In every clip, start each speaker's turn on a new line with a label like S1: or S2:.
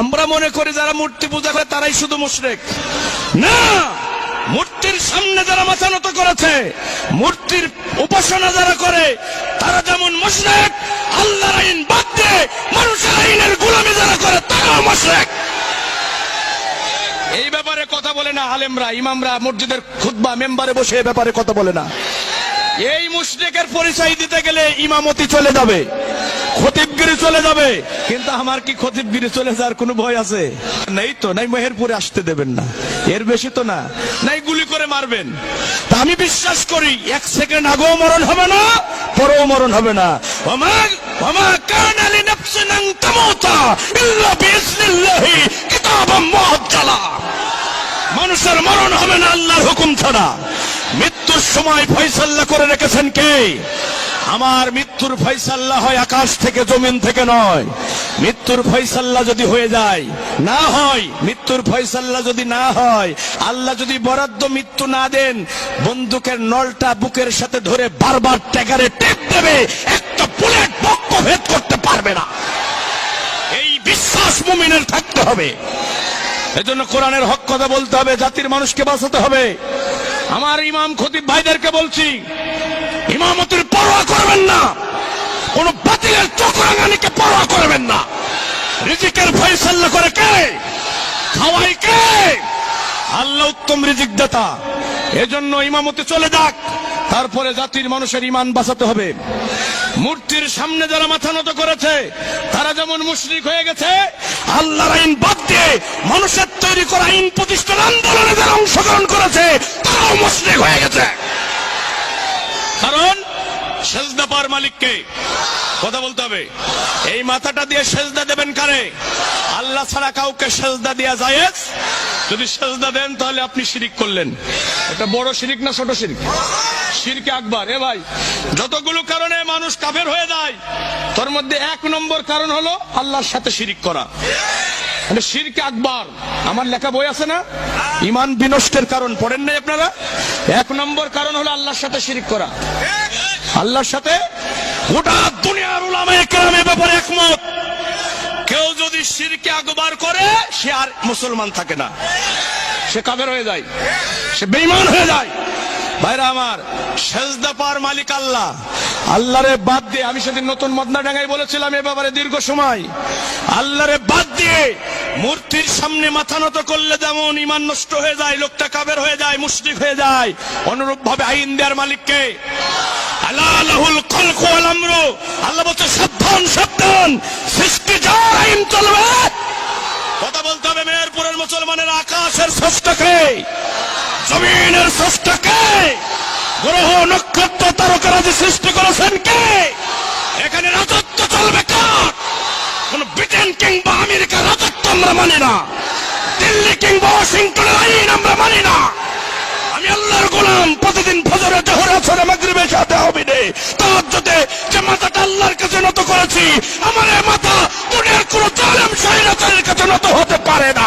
S1: আমরা মনে করি যারা মূর্তি পূজা করে তারাই শুধু মুশরেক। না! মূর্তির সামনে যারা মাথা নত করেছে, মূর্তির উপাসনা যারা করে, তারা যেমন মুশরেক, আল্লাহর আইন বাদ দিয়ে মানুষের আইনের গোলামি যারা করে, তারাও মুশরেক। এই ব্যাপারে কথা বলে না আলেমরা, ইমামরা, মসজিদের খুতবা মেম্বারে বসে এই ব্যাপারে কথা বলে না। এই মুশরিকের পরিচয় দিতে গেলে ইমামতি চলে যাবে খতিবগিরি চলে যাবে। কিন্তু আমার কি খতিবগিরি চলে যাওয়ার কোনো ভয় আছে? নেই তো নাই মেহেরপুরে আসতে দেবেন না। এর বেশি তো না। নাই গুলি করে মারবেন। তা আমি বিশ্বাস করি এক সেকেন্ড আগেও মরণ হবে না পরেও মরণ হবে না। ওমা ওমা কানা লিনাফসিন আন তামুতা ইল্লা বিইজনিল্লাহি কিতাবাম মুআজ্জালা। মানুষের মরণ হবে না আল্লাহর হুকুম ছাড়া। মৃত্যুর সময় ফয়সাল্লা করে রেখেছেন কে? আমার মৃত্যুর ফয়সাল্লা হয় আকাশ থেকে, জমিন থেকে নয়। মৃত্যুর ফয়সাল্লা যদি হয়ে যায়, না হয়। মৃত্যুর ফয়সাল্লা যদি না হয়, আল্লাহ যদি বরাদ্দ মৃত্যু না দেন, বন্দুকের নলটা বুকের সাথে ধরে বারবার ট্যাগারে টেপ দেবে, একটা বুলেট বক্ষ ভেদ করতে পারবে না। এই বিশ্বাস মুমিনের থাকতে হবে। এজন্য কোরআনের হক কথা বলতে হবে, জাতির মানুষকে বাঁচাতে হবে। আমার ইমাম খতিব ভাইদেরকে বলছি, ইমামতির পরোয়া করবেন না। কোন বাতিলের চক্রাঙ্গানিকে পরোয়া করবেন না। রিজিকের ফয়সাল্লা করে কে? খাওয়াই কে? আল্লাহ উত্তম রিজিক দাতা। এজন্য ইমামতি চলে যাক, তারপরে জাতির মানুষের ইমান বাঁচাতে হবে। মূর্তির সামনে যারা মাথা নত করেছে, তারা যেমন মুশরিক হয়ে গেছে, আল্লাহর আইন বাদ দিয়ে মানুষের তৈরি করা আইন প্রতিষ্ঠান আন্দোলনে যারা অংশগ্রহণ করেছে মুশরিক হয়ে গেছে। কারণ সেজদা পাওয়ার মালিককে কথা বলতে হবে। এই মাথাটা দিয়ে সেজদা দেবেন কারে? আল্লাহ ছাড়া কাউকে সেজদা দেওয়া যায় যদি সেজদা দেন, তাহলে আপনি শিরিক করলেন। এটা বড় শিরিক না ছোট শিরিক? শিরকে আকবার। এ ভাই, যতগুলো কারণে মানুষ কাফের হয়ে যায়, তোর মধ্যে এক নম্বর কারণ হলো আল্লাহর সাথে শিরিক করা। মানে শিরকে আকবার। আমার লেখা বই আছে না? ইমান বিনষ্টের কারণ, পড়েন নাই আপনারা? এক নম্বর কারণ হলো আল্লাহর সাথে শিরিক করা। আল্লাহর সাথে গোটা দুনিয়ার উলামায়ে কেরামের ব্যাপারে একমত। কেউ যদি শিরকে আকবার করে, সে আর মুসলমান থাকে না। সে কাবের হয়ে যায়। সে বেঈমান হয়ে যায়। ভাইরা আমার, সেজদা পার মালিক আল্লাহ। আল্লাহরে বাদ দিয়ে, আমি সেদিন নতুন মদনা ডাঙ্গায় বলেছিলাম, এ ব্যাপারে দীর্ঘ সময়। আল্লাহরে বাদ দিয়ে মূর্তির সামনে মাথা নত করলে যেমন ইমান নষ্ট হয়ে যায়, লোকটা কাবের হয়ে যায়, মুশরিক হয়ে যায় অনুরূপ ভাবে আইন দেওয়ার মালিককে। আল্লাহ বলছে, সাবধান সাবধান, সৃষ্টি যার আইন চলবে। কথা বলতে হবে মেহেরপুরের মুসলমানের আকাশের স্রষ্টাকে, জমিনের স্রষ্টাকে। গ্রহ নক্ষত্র তারকারাজি সৃষ্টি করেছেন কে? এখানে রাজত্ব চলবে কোন ব্রিটেন কিংবা আমেরিকার রাজত্ব আমরা মানি না। দিল্লি কিংবা ওয়াশিংটনের আইন আমরা মানি না। আমি আল্লাহর গোলাম, প্রতিদিন ফজরে, জোহরে, আসরে, মাগরিবে সাথে হবে রে তাহাজ্জুদে যে মাথাটা আল্লাহর কাছে নত করেছি, আমার মাথা দুনিয়ার কোন জালেম শাহিনাতের কাছে নত হতে পারে না।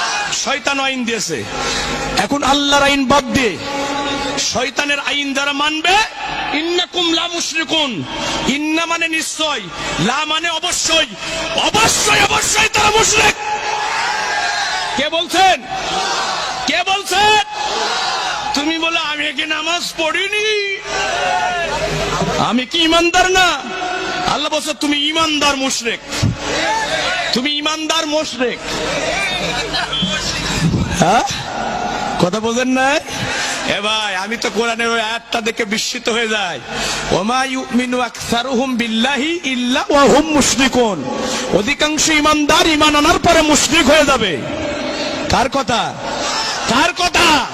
S1: শয়তান আইন দিয়েছে। এখন আল্লাহর আইন বাদ দিয়ে শয়তানের আইন যারা মানবে মানে নিশ্চয়, লা মানে অবশ্যই। অবশ্যই অবশ্যই তারা কে বলছেন? কে বলছেন? তুমি বলে, আমি কি নামাজ পড়িনি? আমি কি ইমানদার না? আল্লাহ বলছে, তুমি ইমানদার মুশরিক। তুমি ইমানদার মুশরিক। হ্যাঁ? কথা বোঝেন না। এ ভাই, আমি তো কোরআনের ওই আয়াতটা দেখে বিস্মিত হয়ে যাই। ওমা ইউমিনু আকসারুহুম বিল্লাহি ইল্লা ওয়া হুম মুশরিকুন। অধিকাংশ ইমানদার ইমান আনার পরে মুশরিক হয়ে যাবে। কার কথা? কার কথা?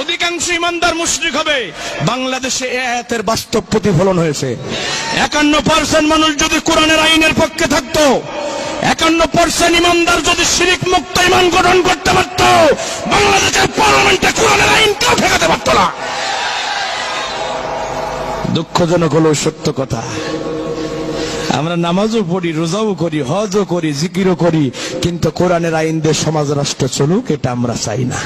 S1: অধিকাংশ ইমানদার মুশরিক হবে। বাংলাদেশে এ আয়াতের বাস্তব প্রতিফলন হয়েছে। একান্ন পার্সেন্ট মানুষ যদি কোরআনের আইনের পক্ষে থাকতো একান্ন পার্সেন্ট ইমানদার যদি শিরিক মুক্ত ইমান গঠন করতে পারত, বাংলাদেশের পার্লামেন্টে কোরআনের আইন কেউ ঠেকাতে পারত না। দুঃখজনক হলো সত্য কথা। আমরা নামাজও পড়ি, রোজাও করি, হজও করি, জিকিরও করি, কিন্তু কোরআনের আইন দিয়ে সমাজ রাষ্ট্র চলুক, এটা আমরা চাই না।